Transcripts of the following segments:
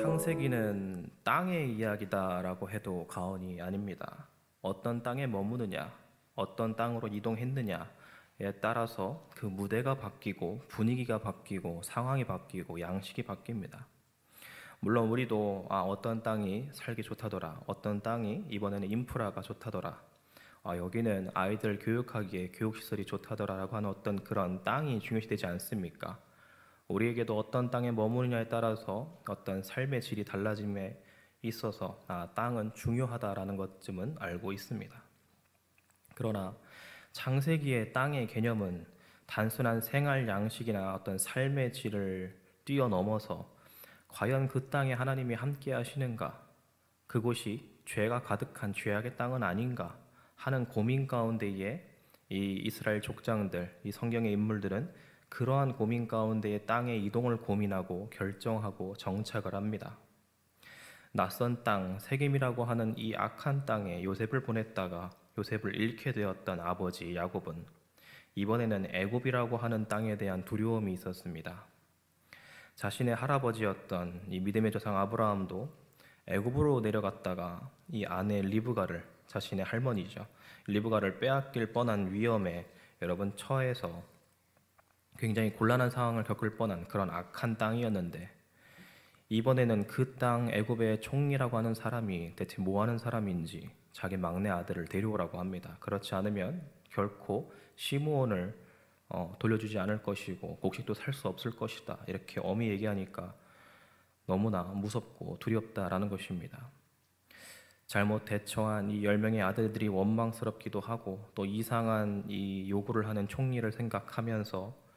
창세기는 땅의 이야기다라고 해도 과언이 아닙니다. 어떤 땅에 머무느냐, 어떤 땅으로 이동했느냐에 따라서 그 무대가 바뀌고 분위기가 바뀌고 상황이 바뀌고 양식이 바뀝니다. 물론 우리도 아, 어떤 땅이 살기 좋다더라, 어떤 땅이 이번에는 인프라가 좋다더라, 아, 여기는 아이들 교육하기에 교육시설이 좋다더라라고 하는 어떤 그런 땅이 중요시 되지 않습니까? 우리에게도 어떤 땅에 머무느냐에 따라서 어떤 삶의 질이 달라짐에 있어서 아, 땅은 중요하다라는 것쯤은 알고 있습니다. 그러나 창세기의 땅의 개념은 단순한 생활 양식이나 어떤 삶의 질을 뛰어넘어서 과연 그 땅에 하나님이 함께 하시는가? 그곳이 죄가 가득한 죄악의 땅은 아닌가? 하는 고민 가운데에 이 이스라엘 족장들, 이 성경의 인물들은 그러한 고민 가운데에 땅의 이동을 고민하고 결정하고 정착을 합니다. 낯선 땅, 세겜이라고 하는 이 악한 땅에 요셉을 보냈다가 요셉을 잃게 되었던 아버지 야곱은 이번에는 애굽이라고 하는 땅에 대한 두려움이 있었습니다. 자신의 할아버지였던 이 믿음의 조상 아브라함도 애굽으로 내려갔다가 이 아내 리브가를 자신의 할머니죠. 리브가를 빼앗길 뻔한 위험에 여러분 처해서 굉장히 곤란한 상황을 겪을 뻔한 그런 악한 땅이었는데 이번에는 그 땅 애굽의 총리라고 하는 사람이 대체 뭐 하는 사람인지 자기 막내 아들을 데려오라고 합니다. 그렇지 않으면 결코 시므온을 어, 돌려주지 않을 것이고 곡식도 살 수 없을 것이다. 이렇게 엄히 얘기하니까 너무나 무섭고 두렵다라는 것입니다. 잘못 대처한 이 열 명의 아들들이 원망스럽기도 하고 또 이상한 이 요구를 하는 총리를 생각하면서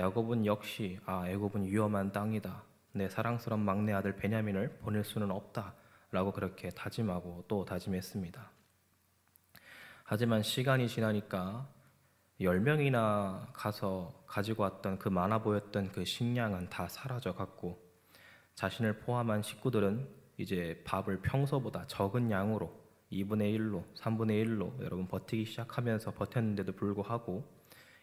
야곱은 역시 아 애굽은 위험한 땅이다. 내 사랑스러운 막내 아들 베냐민을 보낼 수는 없다라고 그렇게 다짐하고 또 다짐했습니다. 하지만 시간이 지나니까 열 명이나 가서 가지고 왔던 그 많아 보였던 그 식량은 다 사라져 갔고 자신을 포함한 식구들은 이제 밥을 평소보다 적은 양으로 2분의 1로, 3분의 1로 여러분 버티기 시작하면서 버텼는데도 불구하고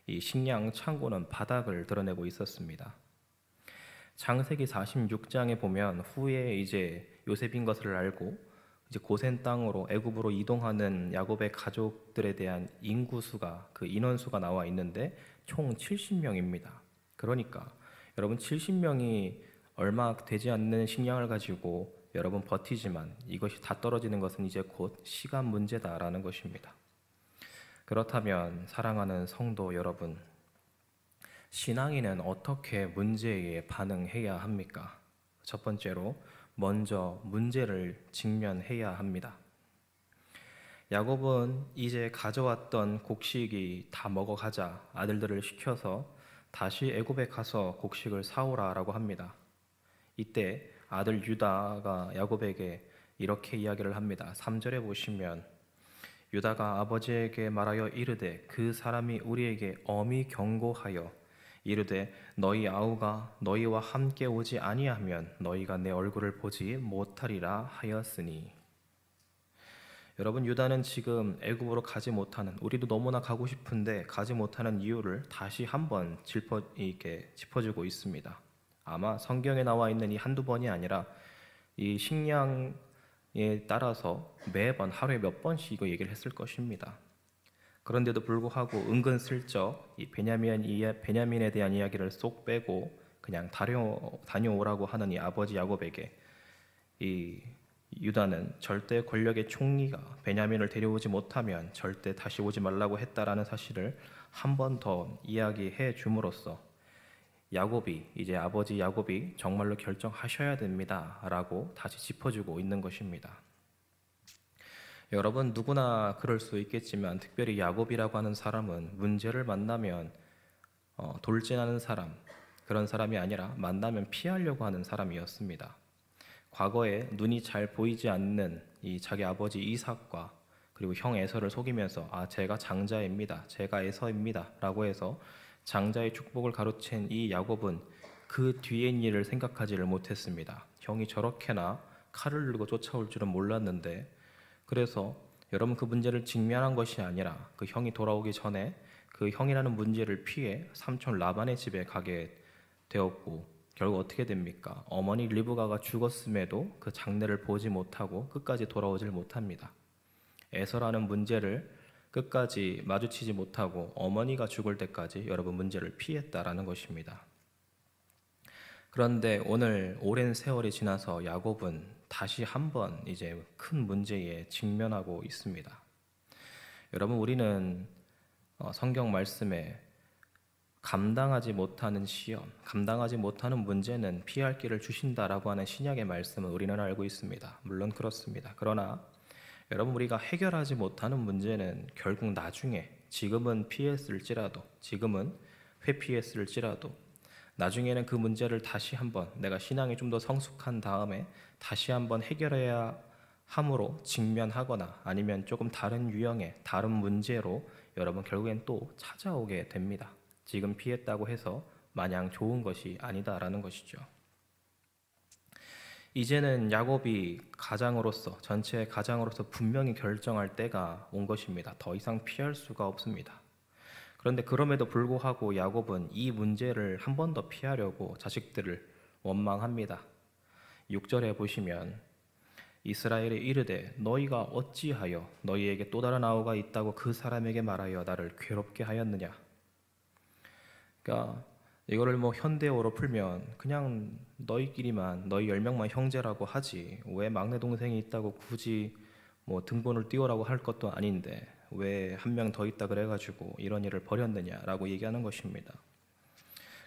이 식량 창고는 바닥을 드러내고 있었습니다. 창세기 46장에 보면 후에 이제 요셉인 것을 알고 이제 고센 땅으로 애굽으로 이동하는 야곱의 가족들에 대한 인구 수가 그 인원 수가 나와 있는데 총 70명입니다. 그러니까 여러분 70명이 얼마 되지 않는 식량을 가지고 여러분 버티지만 이것이 다 떨어지는 것은 이제 곧 시간 문제다라는 것입니다. 그렇다면 사랑하는 성도 여러분, 신앙인은 어떻게 문제에 반응해야 합니까? 첫 번째로 먼저 문제를 직면해야 합니다. 야곱은 이제 가져왔던 곡식이 다 먹어가자 아들들을 시켜서 다시 애굽에 가서 곡식을 사오라라고 합니다. 이때 아들 유다가 야곱에게 이렇게 이야기를 합니다. 3절에 보시면 유다가 아버지에게 말하여 이르되 그 사람이 우리에게 엄히 경고하여 이르되 너희 아우가 너희와 함께 오지 아니하면 너희가 내 얼굴을 보지 못하리라 하였으니 여러분 유다는 지금 애굽으로 가지 못하는 우리도 너무나 가고 싶은데 가지 못하는 이유를 다시 한번 짚어 이렇게 짚어주고 있습니다. 아마 성경에 나와 있는 이 한두 번이 아니라 이 식량 에 따라서 매번 하루에 몇 번씩 이거 얘기를 했을 것입니다. 그런데도 불구하고 은근슬쩍 이 베냐민 베냐민에 대한 이야기를 쏙 빼고 그냥 다녀, 다녀오라고 하는 이 아버지 야곱에게 이 유다는 절대 권력의 총리가 베냐민을 데려오지 못하면 절대 다시 오지 말라고 했다라는 사실을 한 번 더 이야기해 줌으로써 야곱이 이제 아버지 야곱이 정말로 결정하셔야 됩니다라고 다시 짚어주고 있는 것입니다. 여러분 누구나 그럴 수 있겠지만 특별히 야곱이라고 하는 사람은 문제를 만나면 어, 돌진하는 사람 그런 사람이 아니라 만나면 피하려고 하는 사람이었습니다. 과거에 눈이 잘 보이지 않는 이 자기 아버지 이삭과 그리고 형 에서를 속이면서 아 제가 장자입니다. 제가 에서입니다라고 해서 장자의 축복을 가로챈 이 야곱은 그 뒤엔 일을 생각하지를 못했습니다. 형이 저렇게나 칼을 들고 쫓아올 줄은 몰랐는데 그래서 여러분 그 문제를 직면한 것이 아니라 그 형이 돌아오기 전에 그 형이라는 문제를 피해 삼촌 라반의 집에 가게 되었고 결국 어떻게 됩니까? 어머니 리브가가 죽었음에도 그 장례를 보지 못하고 끝까지 돌아오질 못합니다. 에서라는 문제를 끝까지 마주치지 못하고 어머니가 죽을 때까지 여러분 문제를 피했다라는 것입니다. 그런데 오늘 오랜 세월이 지나서 야곱은 다시 한번 이제 큰 문제에 직면하고 있습니다. 여러분 우리는 어, 성경 말씀에 감당하지 못하는 시험, 감당하지 못하는 문제는 피할 길을 주신다라고 하는 신약의 말씀을 우리는 알고 있습니다. 물론 그렇습니다. 그러나 여러분 우리가 해결하지 못하는 문제는 결국 나중에 지금은 피했을지라도 지금은 회피했을지라도 나중에는 그 문제를 다시 한번 내가 신앙이 좀 더 성숙한 다음에 다시 한번 해결해야 함으로 직면하거나 아니면 조금 다른 유형의 다른 문제로 여러분 결국엔 또 찾아오게 됩니다. 지금 피했다고 해서 마냥 좋은 것이 아니다라는 것이죠. 이제는 야곱이 가장으로서 전체의 가장으로서 분명히 결정할 때가 온 것입니다. 더 이상 피할 수가 없습니다. 그런데 그럼에도 불구하고 야곱은 이 문제를 한 번 더 피하려고 자식들을 원망합니다. 6절에 보시면 이스라엘이 이르되 너희가 어찌하여 너희에게 또 다른 아우가 있다고 그 사람에게 말하여 나를 괴롭게 하였느냐. 그러니까 이거를 뭐 현대어로 풀면 그냥 너희끼리만 너희 열 명만 형제라고 하지 왜 막내 동생이 있다고 굳이 뭐 등본을 띄우라고 할 것도 아닌데 왜 한 명 더 있다 그래가지고 이런 일을 벌였느냐라고 얘기하는 것입니다.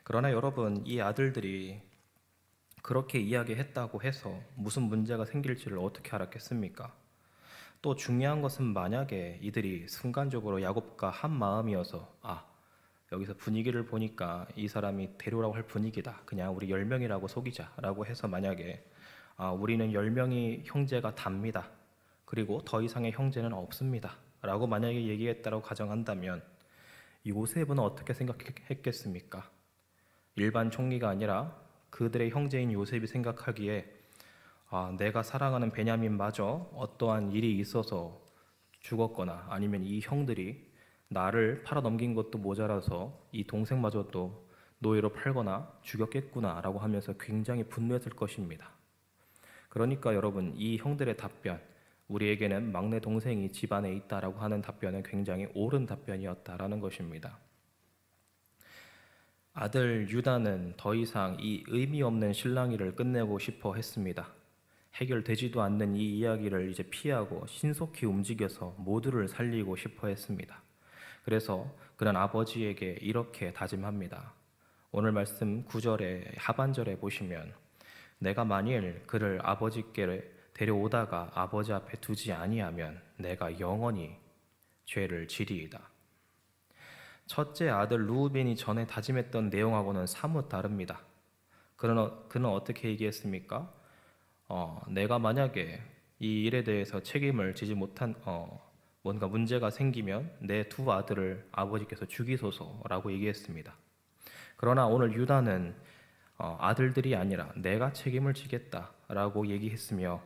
그러나 여러분 이 아들들이 그렇게 이야기했다고 해서 무슨 문제가 생길지를 어떻게 알았겠습니까? 또 중요한 것은 만약에 이들이 순간적으로 야곱과 한 마음이어서 아 여기서 분위기를 보니까 이 사람이 데려오라고 할 분위기다. 그냥 우리 열 명이라고 속이자라고 해서 만약에 아 우리는 열 명이 형제가 답니다. 그리고 더 이상의 형제는 없습니다. 라고 만약에 얘기했다고 가정한다면 요셉은 어떻게 생각했겠습니까? 일반 총리가 아니라 그들의 형제인 요셉이 생각하기에 아, 내가 사랑하는 베냐민마저 어떠한 일이 있어서 죽었거나 아니면 이 형들이 나를 팔아 넘긴 것도 모자라서 이 동생마저도 노예로 팔거나 죽였겠구나라고 하면서 굉장히 분노했을 것입니다. 그러니까 여러분 이 형들의 답변 우리에게는 막내 동생이 집안에 있다라고 하는 답변은 굉장히 옳은 답변이었다라는 것입니다. 아들 유다는 더 이상 이 의미 없는 실랑이를 끝내고 싶어 했습니다. 해결되지도 않는 이 이야기를 이제 피하고 신속히 움직여서 모두를 살리고 싶어 했습니다. 그래서 그는 아버지에게 이렇게 다짐합니다. 오늘 말씀 9절에 하반절에 보시면 내가 만일 그를 아버지께 데려오다가 아버지 앞에 두지 아니하면 내가 영원히 죄를 지리이다. 첫째 아들 루우벤이 전에 다짐했던 내용하고는 사뭇 다릅니다. 그는, 어, 그는 어떻게 얘기했습니까? 어, 내가 만약에 이 일에 대해서 책임을 지지 못한 어, 뭔가 문제가 생기면 내 두 아들을 아버지께서 죽이소서라고 얘기했습니다. 그러나 오늘 유다는 어, 아들들이 아니라 내가 책임을 지겠다라고 얘기했으며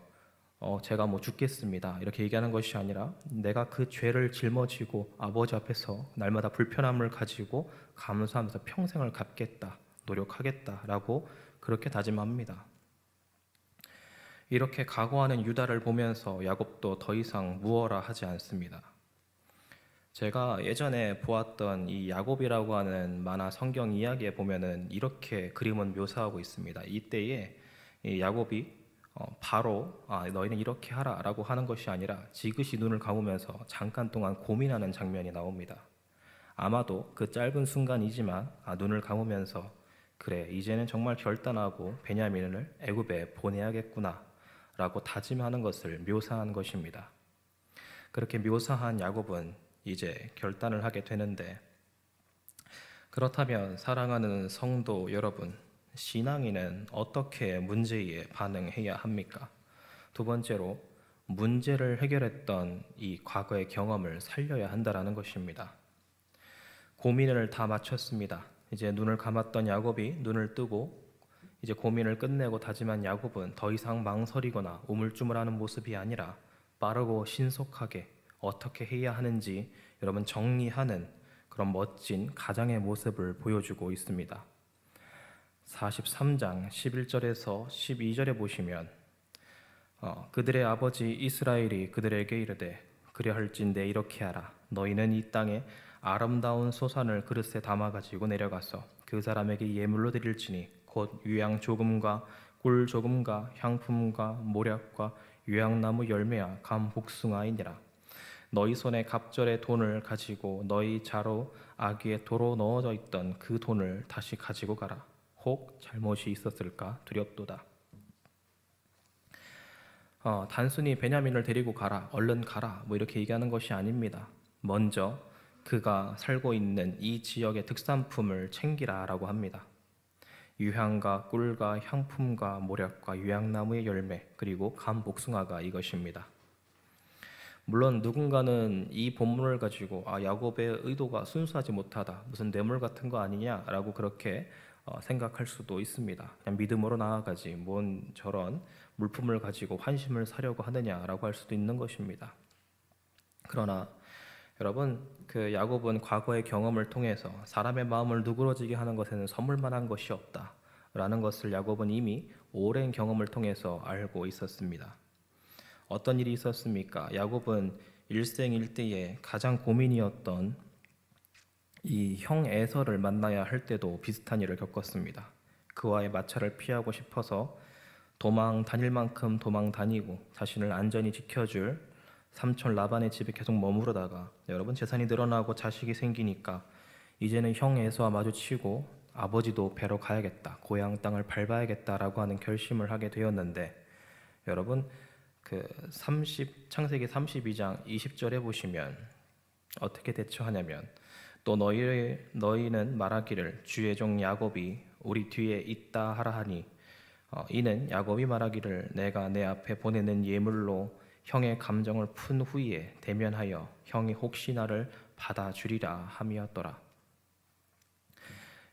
어, 제가 뭐 죽겠습니다 이렇게 얘기하는 것이 아니라 내가 그 죄를 짊어지고 아버지 앞에서 날마다 불편함을 가지고 감수하면서 평생을 갚겠다 노력하겠다라고 그렇게 다짐합니다. 이렇게 각오하는 유다를 보면서 야곱도 더 이상 무어라 하지 않습니다. 제가 예전에 보았던 이 야곱이라고 하는 만화 성경 이야기에 보면은 이렇게 그림은 묘사하고 있습니다. 이때에 이 야곱이 어, 바로 아, 너희는 이렇게 하라라고 하는 것이 아니라 지그시 눈을 감으면서 잠깐 동안 고민하는 장면이 나옵니다. 아마도 그 짧은 순간이지만 아, 눈을 감으면서 그래 이제는 정말 결단하고 베냐민을 애굽에 보내야겠구나 라고 다짐하는 것을 묘사한 것입니다. 그렇게 묘사한 야곱은 이제 결단을 하게 되는데 그렇다면 사랑하는 성도 여러분, 신앙인은 어떻게 문제에 반응해야 합니까? 두 번째로 문제를 해결했던 이 과거의 경험을 살려야 한다라는 것입니다. 고민을 다 마쳤습니다. 이제 눈을 감았던 야곱이 눈을 뜨고 이제 고민을 끝내고 다짐한 야곱은 더 이상 망설이거나 우물쭈물하는 모습이 아니라 빠르고 신속하게 어떻게 해야 하는지 여러분 정리하는 그런 멋진 가장의 모습을 보여주고 있습니다. 43장 11절에서 12절에 보시면 어, 그들의 아버지 이스라엘이 그들에게 이르되 그려 할진대 이렇게 하라 너희는 이 땅에 아름다운 소산을 그릇에 담아 가지고 내려가서 그 사람에게 예물로 드릴지니 곧 유향 조금과 꿀 조금과 향품과 모략과 유향나무 열매와 감 복숭아이니라. 너희 손에 갑절의 돈을 가지고 너희 자로 아기에 도로 넣어져 있던 그 돈을 다시 가지고 가라. 혹 잘못이 있었을까 두렵도다. 어, 단순히 베냐민을 데리고 가라, 얼른 가라, 뭐 이렇게 얘기하는 것이 아닙니다. 먼저 그가 살고 있는 이 지역의 특산품을 챙기라라고 합니다. 유향과 꿀과 향품과 모략과 유향나무의 열매 그리고 감 복숭아가 이것입니다. 물론 누군가는 이 본문을 가지고 아 야곱의 의도가 순수하지 못하다 무슨 뇌물 같은 거 아니냐라고 그렇게 어, 생각할 수도 있습니다. 그냥 믿음으로 나아가지 뭔 저런 물품을 가지고 환심을 사려고 하느냐라고 할 수도 있는 것입니다. 그러나 여러분 그 야곱은 과거의 경험을 통해서 사람의 마음을 누그러지게 하는 것에는 선물만한 것이 없다라는 것을 야곱은 이미 오랜 경험을 통해서 알고 있었습니다. 어떤 일이 있었습니까? 야곱은 일생일대에 가장 고민이었던 이 형 에서를 만나야 할 때도 비슷한 일을 겪었습니다. 그와의 마찰을 피하고 싶어서 도망 다닐 만큼 도망 다니고 자신을 안전히 지켜줄 삼촌 라반의 집에 계속 머무르다가 여러분 재산이 늘어나고 자식이 생기니까 이제는 형 에서와 마주치고 아버지도 뵈러 가야겠다 고향 땅을 밟아야겠다라고 하는 결심을 하게 되었는데 여러분 그 30, 창세기 32장 20절에 보시면 어떻게 대처하냐면 또 너희 너희는 말하기를 주의 종 야곱이 우리 뒤에 있다 하라 하니 어, 이는 야곱이 말하기를 내가 내 앞에 보내는 예물로 형의 감정을 푼 후에 대면하여 형이 혹시 나를 받아주리라 함이었더라.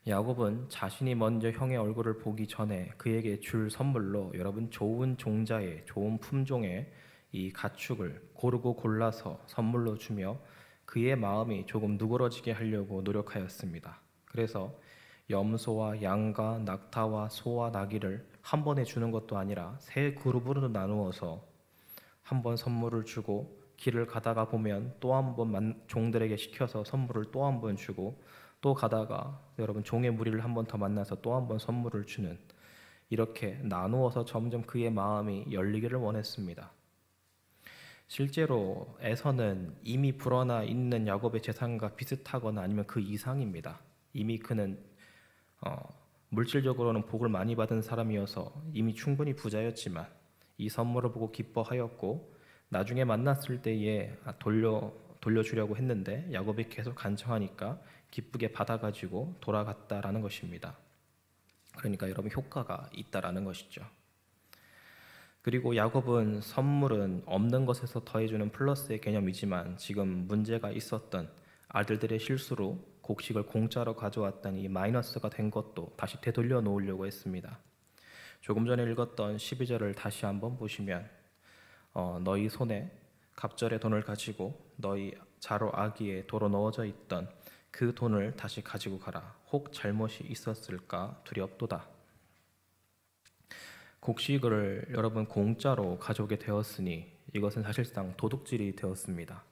야곱은 자신이 먼저 형의 얼굴을 보기 전에 그에게 줄 선물로 여러분 좋은 종자의 좋은 품종의 이 가축을 고르고 골라서 선물로 주며 그의 마음이 조금 누그러지게 하려고 노력하였습니다. 그래서 염소와 양과 낙타와 소와 나귀를 한 번에 주는 것도 아니라 세 그룹으로 나누어서 한 번 선물을 주고 길을 가다가 보면 또 한 번 종들에게 시켜서 선물을 또 한 번 주고 또 가다가 여러분 종의 무리를 한 번 더 만나서 또 한 번 선물을 주는 이렇게 나누어서 점점 그의 마음이 열리기를 원했습니다. 실제로 에서는 이미 불어나 있는 야곱의 재산과 비슷하거나 아니면 그 이상입니다. 이미 그는 어, 물질적으로는 복을 많이 받은 사람이어서 이미 충분히 부자였지만 이 선물을 보고 기뻐하였고 나중에 만났을 때에 아, 돌려 돌려주려고 했는데 야곱이 계속 간청하니까 기쁘게 받아가지고 돌아갔다라는 것입니다. 그러니까 여러분 효과가 있다라는 것이죠. 그리고 야곱은 선물은 없는 것에서 더해주는 플러스의 개념이지만 지금 문제가 있었던 아들들의 실수로 곡식을 공짜로 가져왔다니 마이너스가 된 것도 다시 되돌려 놓으려고 했습니다. 조금 전에 읽었던 12절을 다시 한번 보시면 어, 너희 손에 갑절의 돈을 가지고 너희 자로 아기에 도로 넣어져 있던 그 돈을 다시 가지고 가라. 혹 잘못이 있었을까 두렵도다. 곡식을 여러분 공짜로 가져오게 되었으니 이것은 사실상 도둑질이 되었습니다.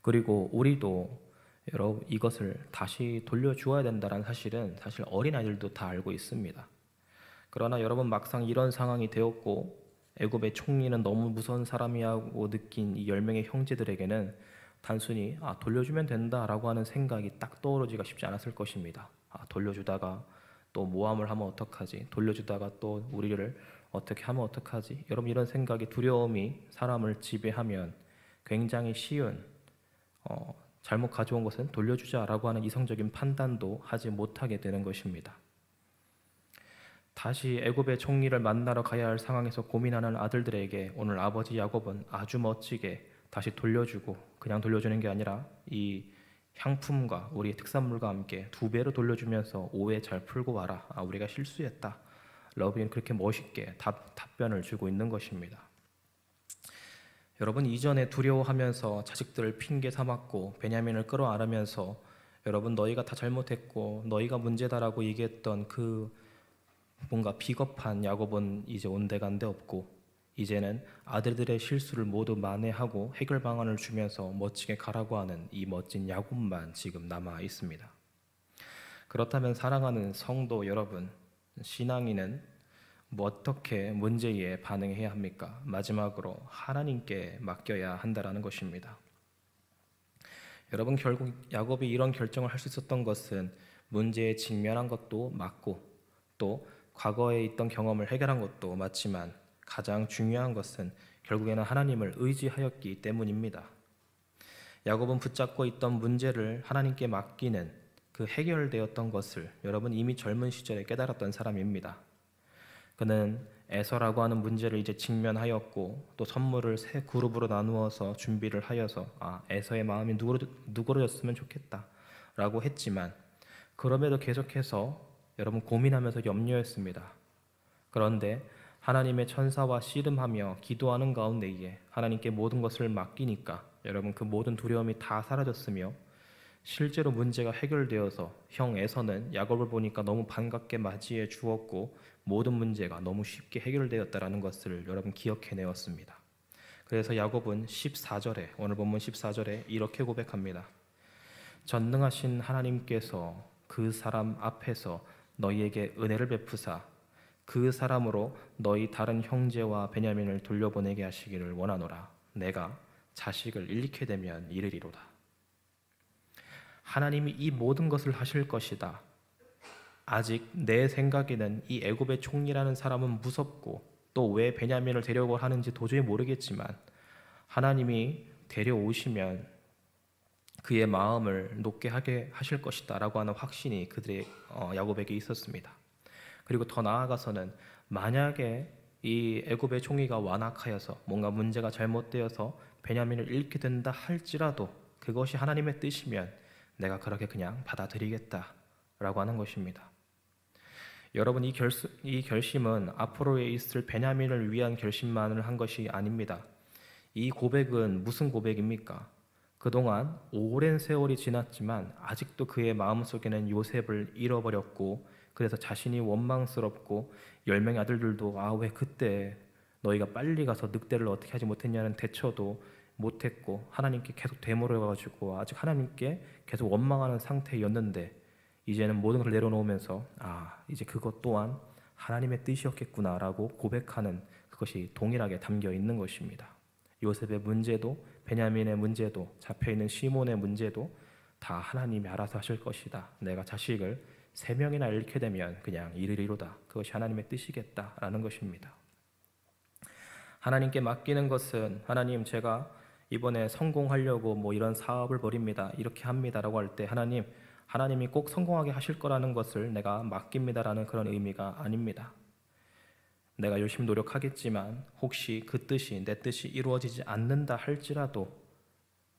그리고 우리도 여러분 이것을 다시 돌려주어야 된다는 사실은 사실 어린 아이들도 다 알고 있습니다. 그러나 여러분 막상 이런 상황이 되었고 애굽의 총리는 너무 무서운 사람이라고 느낀 이열 명의 형제들에게는 단순히 아, 돌려주면 된다라고 하는 생각이 딱 떠오르지가 쉽지 않았을 것입니다. 아, 돌려주다가 또 모함을 하면 어떡하지? 돌려주다가 또 우리를 어떻게 하면 어떡하지? 여러분 이런 생각이 두려움이 사람을 지배하면 굉장히 쉬운 어, 잘못 가져온 것은 돌려주자라고 하는 이성적인 판단도 하지 못하게 되는 것입니다. 다시 애굽의 총리를 만나러 가야 할 상황에서 고민하는 아들들에게 오늘 아버지 야곱은 아주 멋지게 다시 돌려주고 그냥 돌려주는 게 아니라 이 향품과 우리의 특산물과 함께 두 배로 돌려주면서 오해 잘 풀고 와라. 아, 우리가 실수했다. 러브인 그렇게 멋있게 답, 답변을 주고 있는 것입니다. 여러분 이전에 두려워하면서 자식들을 핑계 삼았고 베냐민을 끌어안으면서 여러분 너희가 다 잘못했고 너희가 문제다라고 얘기했던 그 뭔가 비겁한 야곱은 이제 온데간데 없고 이제는 아들들의 실수를 모두 만회하고 해결 방안을 주면서 멋지게 가라고 하는 이 멋진 야곱만 지금 남아 있습니다. 그렇다면 사랑하는 성도 여러분, 신앙인은 뭐 어떻게 문제에 반응해야 합니까? 마지막으로 하나님께 맡겨야 한다라는 것입니다. 여러분 결국 야곱이 이런 결정을 할 수 있었던 것은 문제에 직면한 것도 맞고 또 과거에 있던 경험을 해결한 것도 맞지만 가장 중요한 것은 결국에는 하나님을 의지하였기 때문입니다. 야곱은 붙잡고 있던 문제를 하나님께 맡기는 그 해결되었던 것을 여러분 이미 젊은 시절에 깨달았던 사람입니다. 그는 에서라고 하는 문제를 이제 직면하였고 또 선물을 세 그룹으로 나누어서 준비를 하여서 아 에서의 마음이 누그러, 누그러졌으면 좋겠다라고 했지만 그럼에도 계속해서 여러분 고민하면서 염려했습니다. 그런데 하나님의 천사와 씨름하며 기도하는 가운데에 하나님께 모든 것을 맡기니까 여러분 그 모든 두려움이 다 사라졌으며 실제로 문제가 해결되어서 형 에서는 야곱을 보니까 너무 반갑게 맞이해 주었고 모든 문제가 너무 쉽게 해결되었다라는 것을 여러분 기억해내었습니다. 그래서 야곱은 14절에 오늘 본문 14절에 이렇게 고백합니다. 전능하신 하나님께서 그 사람 앞에서 너희에게 은혜를 베푸사 그 사람으로 너희 다른 형제와 베냐민을 돌려보내게 하시기를 원하노라. 내가 자식을 잃게 되면 이르리로다. 하나님이 이 모든 것을 하실 것이다. 아직 내 생각에는 이 애굽의 총리라는 사람은 무섭고 또 왜 베냐민을 데려고 하는지 도저히 모르겠지만 하나님이 데려오시면 그의 마음을 높게 하게 하실 것이다라고 하는 확신이 그들의 어, 야곱에게 있었습니다. 그리고 더 나아가서는 만약에 이 애굽의 총리가 완악하여서 뭔가 문제가 잘못되어서 베냐민을 잃게 된다 할지라도 그것이 하나님의 뜻이면 내가 그렇게 그냥 받아들이겠다라고 하는 것입니다. 여러분 이, 결수, 이 결심은 앞으로에 있을 베냐민을 위한 결심만을 한 것이 아닙니다. 이 고백은 무슨 고백입니까? 그동안 오랜 세월이 지났지만 아직도 그의 마음속에는 요셉을 잃어버렸고 그래서 자신이 원망스럽고 열 명의 아들들도 아 왜 그때 너희가 빨리 가서 늑대를 어떻게 하지 못했냐는 대처도 못했고 하나님께 계속 되물어 가지고 아직 하나님께 계속 원망하는 상태였는데 이제는 모든 걸 내려놓으면서 아 이제 그것 또한 하나님의 뜻이었겠구나라고 고백하는 그것이 동일하게 담겨 있는 것입니다. 요셉의 문제도 베냐민의 문제도 잡혀 있는 시몬의 문제도 다 하나님이 알아서 하실 것이다. 내가 자식을 세 명이나 잃게 되면 그냥 이르리로다. 그것이 하나님의 뜻이겠다라는 것입니다. 하나님께 맡기는 것은 하나님 제가 이번에 성공하려고 뭐 이런 사업을 벌입니다. 이렇게 합니다라고 할 때 하나님 하나님이 꼭 성공하게 하실 거라는 것을 내가 맡깁니다라는 그런 의미가 아닙니다. 내가 열심히 노력하겠지만 혹시 그 뜻이 내 뜻이 이루어지지 않는다 할지라도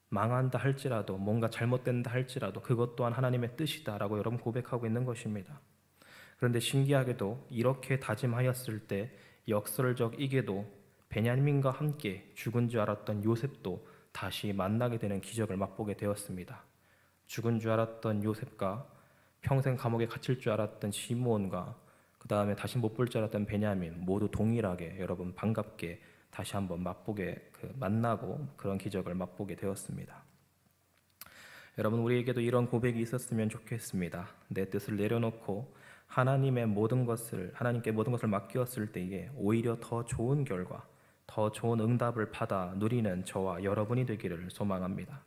망한다 할지라도 뭔가 잘못된다 할지라도 그것 또한 하나님의 뜻이다라고 여러분 고백하고 있는 것입니다. 그런데 신기하게도 이렇게 다짐하였을 때 역설적 이게도 베냐민과 함께 죽은 줄 알았던 요셉도 다시 만나게 되는 기적을 맛보게 되었습니다. 죽은 줄 알았던 요셉과 평생 감옥에 갇힐 줄 알았던 시므온과 그 다음에 다시 못 볼 줄 알았던 베냐민 모두 동일하게 여러분 반갑게 다시 한번 맛보게 그 만나고 그런 기적을 맛보게 되었습니다. 여러분 우리에게도 이런 고백이 있었으면 좋겠습니다. 내 뜻을 내려놓고 하나님의 모든 것을 하나님께 모든 것을 맡겼을 때에 오히려 더 좋은 결과, 더 좋은 응답을 받아 누리는 저와 여러분이 되기를 소망합니다.